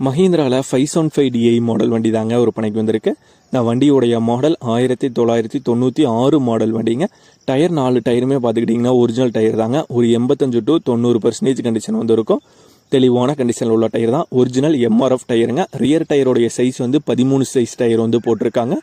மஹிந்திராவில் five one five DI model வண்டி தாங்க விற்பனைக்கு வந்திருக்கு. இந்த வண்டியுடைய மாடல் ஆயிரத்தி தொள்ளாயிரத்தி தொண்ணூற்றி ஆறு மாடல் வண்டிங்க. டயர் நாலு டயருமே பார்த்துக்கிட்டிங்கன்னா ஒரிஜினல் டயர் தாங்க. ஒரு எண்பத்தஞ்சு டு தொண்ணூறு பர்சன்டேஜ் கண்டிஷன் வந்திருக்கும். தெளிவான கண்டிஷனில் உள்ள டயர் தான். ஒரிஜினல் எம்ஆர்எஃப் டயருங்க. ரியர் டயருடைய சைஸ் வந்து பதிமூணு சைஸ் டயர் வந்து போட்டிருக்காங்க.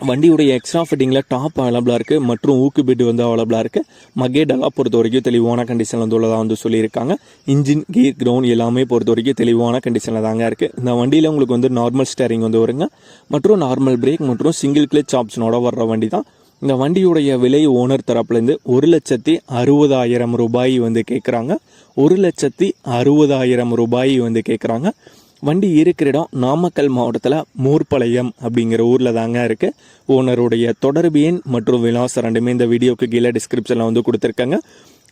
வண்டியுடைய எக்ஸ்ட்ரா ஃபிட்டிங்கில் டாப் அவைலபிளாக இருக்குது மற்றும் ஊக்கு பெட் வந்து அவைலபிளாக இருக்குது மகேடெல்லாம் பொறுத்த வரைக்கும் தெளிவான கண்டிஷனில் வந்து உள்ளதாக வந்து சொல்லியிருக்காங்க. இன்ஜின் கீர் கிரவுண்ட் எல்லாமே பொறுத்த வரைக்கும் தெளிவான கண்டிஷனில் தாங்க இருக்குது இந்த வண்டியில் உங்களுக்கு வந்து நார்மல் ஸ்டேரிங் வந்து வருங்க. மற்றும் நார்மல் பிரேக் மற்றும் சிங்கிள் கிளச் ஆப்ஷனோட வர்ற வண்டி தான் இந்த வண்டியுடைய விலை ஓனர் தரப்புலேருந்து ஒரு லட்சத்தி அறுபதாயிரம் ரூபாய் வந்து கேட்குறாங்க ஒரு லட்சத்தி அறுபதாயிரம் ரூபாய் வந்து கேட்குறாங்க வண்டி இருக்கிற இடம் நாமக்கல் மாவட்டத்தில் மூர்பாளையம் அப்படிங்கிற ஊரில் தாங்க இருக்குது ஓனருடைய தொடர்பு எண் மற்றும் விலாசம் ரெண்டுமே இந்த வீடியோக்கு கீழே டிஸ்கிரிப்ஷனில் வந்து கொடுத்துருக்காங்க.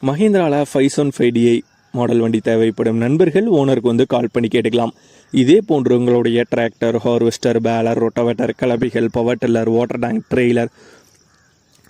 மஹேந்திராவில் five one five DI model வண்டி தேவைப்படும் நண்பர்கள் ஓனருக்கு வந்து கால் பண்ணி கேட்டுக்கலாம். இதே போன்று உங்களுடைய tractor harvester baler rotavator கலபிகள் power tiller water tank trailer